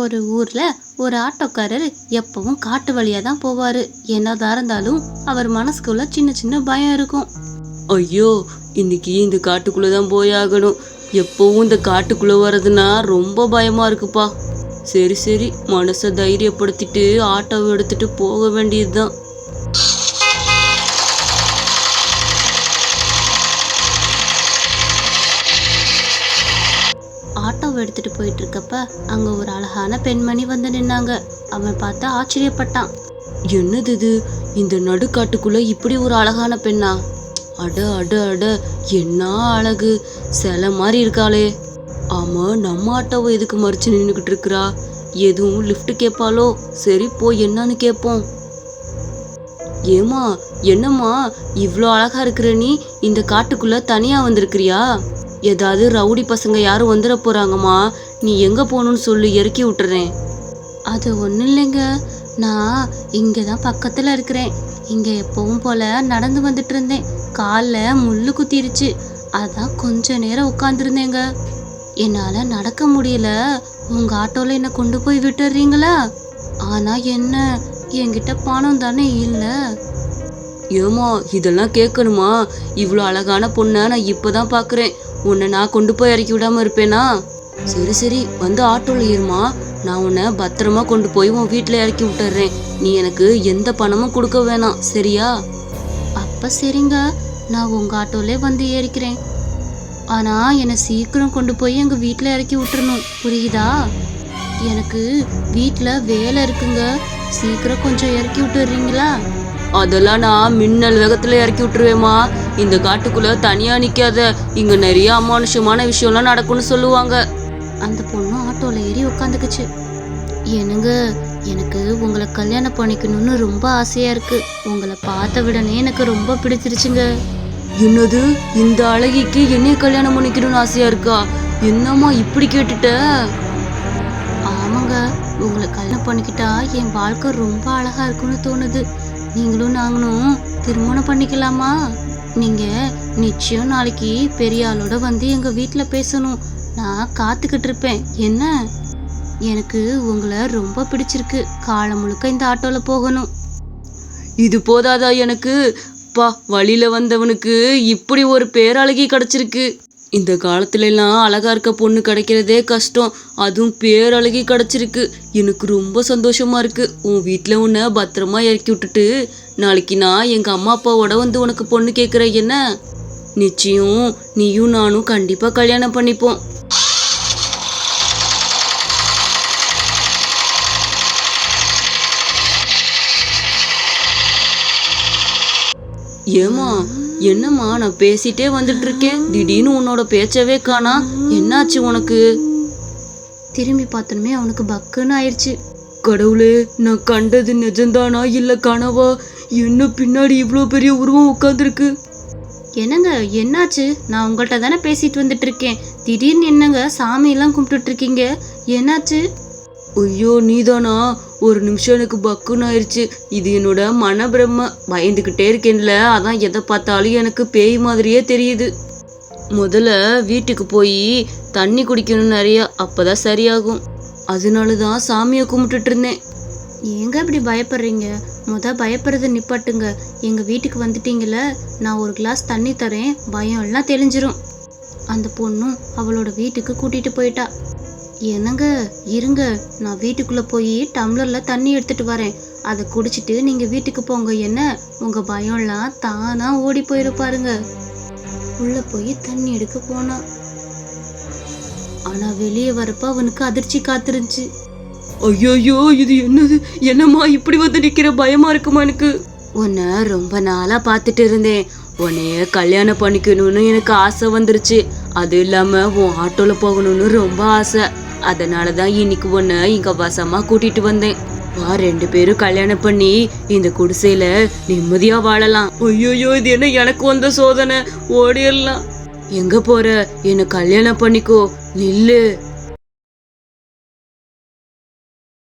ஒரு ஊரில் ஒரு ஆட்டோக்காரர் எப்பவும் காட்டு வழியாக தான் போவார். என்னதான் இருந்தாலும் அவர் மனசுக்குள்ள சின்ன சின்ன பயம் இருக்கும். ஐயோ இன்னைக்கு இந்த காட்டுக்குள்ளே தான் போயாகணும். எப்பவும் இந்த காட்டுக்குள்ளே வர்றதுன்னா ரொம்ப பயமாக இருக்குப்பா. சரி சரி மனசை தைரியப்படுத்திட்டு ஆட்டோவை எடுத்துட்டு போக வேண்டியது ஆட்டோவை எடுத்துட்டு போயிட்டு இருக்கப்ப அங்க ஒரு அழகான பெண்மணி வந்து நின்னாங்க. அவன் பார்த்து ஆச்சரியப்பட்டான். என்னது இது? இந்த நடுக்காட்டுக்குள்ள இப்படி ஒரு அழகான பெண்ணா? அட அட அட என்ன அழகு? சிலை மாதிரி இருக்காளே. ஆமா நம்ம ஆட்டோவை எதுக்கு மறிச்சு நின்றுக்கிட்டு இருக்கிறா? எதுவும் லிஃப்ட் கேட்பாளோ சரி போய் என்னன்னு கேட்போம் ஏமா என்னம்மா? இவ்வளோ அழகா இருக்கிற நீ இந்த காட்டுக்குள்ள தனியா வந்திருக்கிறியா? ஏதாவது ரவுடி பசங்க யாரும் வந்துட போகிறாங்கம்மா நீ எங்கே போகணும்னு சொல்லி இறக்கி விட்டுறேன். அது ஒன்றும் இல்லைங்க. நான் இங்கே தான் பக்கத்தில் இருக்கிறேன். இங்கே எப்பவும் போல நடந்து வந்துட்டு இருந்தேன். காலில் முள்ளு குத்திருச்சு. அதான் கொஞ்ச நேரம் உட்காந்துருந்தேங்க என்னால் நடக்க முடியல. உங்கள் ஆட்டோவில் என்னை கொண்டு போய் விட்டுறீங்களா? ஆனால் என்ன? என்கிட்ட பணம் தானே இல்லை. ஏமா இதெல்லாம் கேட்கணுமா? இவ்வளோ அழகான பொண்ணை நான் இப்போ தான் பார்க்குறேன் உன்னை நான் கொண்டு போய் இறக்கி விடாம இருப்பேனா? சரி சரி வந்து ஆட்டோல ஏறுமா. நான் உன்னை பத்திரமா கொண்டு போய் உன் வீட்டில் இறக்கி விட்டுறேன். நீ எனக்கு எந்த பணமும் கொடுக்க வேணாம் சரியா? அப்போ சரிங்க. நான் உங்கள் ஆட்டோலே வந்து ஏறிக்கிறேன். ஆனால் என்னை சீக்கிரம் கொண்டு போய் எங்கள் வீட்டில் இறக்கி விட்டுறணும். புரியுதா? எனக்கு வீட்டில் வேலை இருக்குங்க. சீக்கிரம் கொஞ்சம் இறக்கி விட்டுறீங்களா? அதெல்லாம் நான் மின்னல் வேகத்தில் இறக்கி விட்டுருவேம்மா. இந்த காட்டுக்குள்ள தனியா நிக்காத இங்க நிறைய அமானுஷமான விஷயம்லாம் நடக்கும்னு சொல்லுவாங்க. அந்த பொண்ணு ஆட்டோவில் ஏறி உட்காந்துக்குச்சு என்னங்க எனக்கு உங்களை கல்யாணம் பண்ணிக்கணும்னு ரொம்ப ஆசையாக இருக்குது உங்களை பார்த்த விடனே எனக்கு ரொம்ப பிடிச்சிருச்சுங்க. என்னது? இந்த அழகிக்கு என்னைய கல்யாணம் பண்ணிக்கணும்னு ஆசையா இருக்கா? என்னம்மா இப்படி கேட்டுட்ட? ஆமாங்க உங்களை கல்யாணம் பண்ணிக்கிட்டா என் வாழ்க்கை ரொம்ப அழகா இருக்கும்னு தோணுது. நீங்களும் நாங்களும் திருமணம் பண்ணிக்கலாமா? நீங்கள் நிச்சயம் நாளைக்கு பெரிய ஆளோட வந்து எங்கள் வீட்டில் பேசணும். நான் காத்துக்கிட்டு இருப்பேன். என்ன? எனக்கு உங்களை ரொம்ப பிடிச்சிருக்கு. காலம் முழுக்க இந்த ஆட்டோவில் போகணும். இது போதாதா எனக்கு? பா வழியில் வந்தவனுக்கு இப்படி ஒரு பேரழகி கிடச்சிருக்கு. இந்த காலத்துலலாம் அழகாக இருக்க பொண்ணு கிடைக்கிறதே கஷ்டம். அதுவும் பேரழகி கிடச்சிருக்கு. எனக்கு ரொம்ப சந்தோஷமாக இருக்குது உன் வீட்டில் உன்னை பத்திரமா இறக்கி விட்டுட்டு நாளைக்கு நான் எங்கள் அம்மா அப்பாவோட வந்து உனக்கு பொண்ணு கேட்குறேன் என்ன? நிச்சயம் நீயும் நானும் கண்டிப்பாக கல்யாணம் பண்ணிப்போம். ஏமா என்னம்மா நான் பேசிட்டே வந்துட்டு இருக்கேன் திடீர்னு உன்னோட பேச்சவே காணா. என்னாச்சு உனக்கு? திரும்பி பார்த்தனுமே அவனுக்கு பக்குன்னு ஆயிடுச்சு கடவுளே நான் கண்டது நிஜம்தானா இல்ல கனவா? என்ன பின்னாடி இவ்வளோ பெரிய உருவம் உட்காந்துருக்கு என்னங்க என்னாச்சு? நான் உங்கள்கிட்ட தானே பேசிட்டு வந்துட்டு இருக்கேன் திடீர்னு என்னங்க சாமியெல்லாம் கும்பிட்டுட்டு இருக்கீங்க என்னாச்சு? ஐயோ நீதானா? ஒரு நிமிஷம் எனக்கு பக்குன்னு ஆயிடுச்சு இது என்னோட மனப்பிரம. பயந்துக்கிட்டே இருக்கேன்ல. அதான் எதை பார்த்தாலும் எனக்கு பேய் மாதிரியே தெரியுது. முதல்ல வீட்டுக்கு போய் தண்ணி குடிக்கணும் நிறையா. அப்போதான் சரியாகும். அதனால தான் சாமியை கும்பிட்டுட்டு இருந்தேன். ஏங்க இப்படி பயப்படுறீங்க? முத பயப்படுறத நிப்பாட்டுங்க. எங்கள் வீட்டுக்கு வந்துட்டீங்கள நான் ஒரு கிளாஸ் தண்ணி தரேன். பயம் எல்லாம் தெளிஞ்சிரும். அந்த பொண்ணும் அவளோட வீட்டுக்கு கூட்டிகிட்டு போயிட்டா. என்னங்க இருங்க. நான் வீட்டுக்குள்ள போய் டம்ளர்ல தண்ணி எடுத்துட்டு வரேன். அதை குடிச்சிட்டு நீங்க வீட்டுக்கு போங்க என்ன? உங்க பயம்லாம் தானா ஓடி போயிரு பாருங்க. உள்ள போய் தண்ணி எடுக்க போனான் ஆனா வெளியே வரப்ப அவனுக்கு அதிர்ச்சி காத்திருந்துச்சு. ஐயோ இது என்னது? என்னம்மா இப்படி வந்து நிக்கிற? பயமா இருக்குமா எனக்கு? உன்னை ரொம்ப நாளா பார்த்துட்டு இருந்தேன். உன்னைய கல்யாணம் பண்ணிக்கணும்னு எனக்கு ஆசை வந்துருச்சு. அது இல்லாம உன் ஆட்டோல போகணும்னு ரொம்ப ஆசை. அதனால தான் இன்னைக்கு உன்னை இங்க வசமா கூட்டிட்டு வந்தேன். வா ரெண்டு பேரும் கல்யாணம் பண்ணி இந்த குடிசையில நிம்மதியா வாழலாம். ஐயோ இது என்ன எனக்கு வந்த சோதனை? ஓடிடலாம். எங்க போற? என்ன கல்யாணம் பண்ணிக்கோ. நில்லு.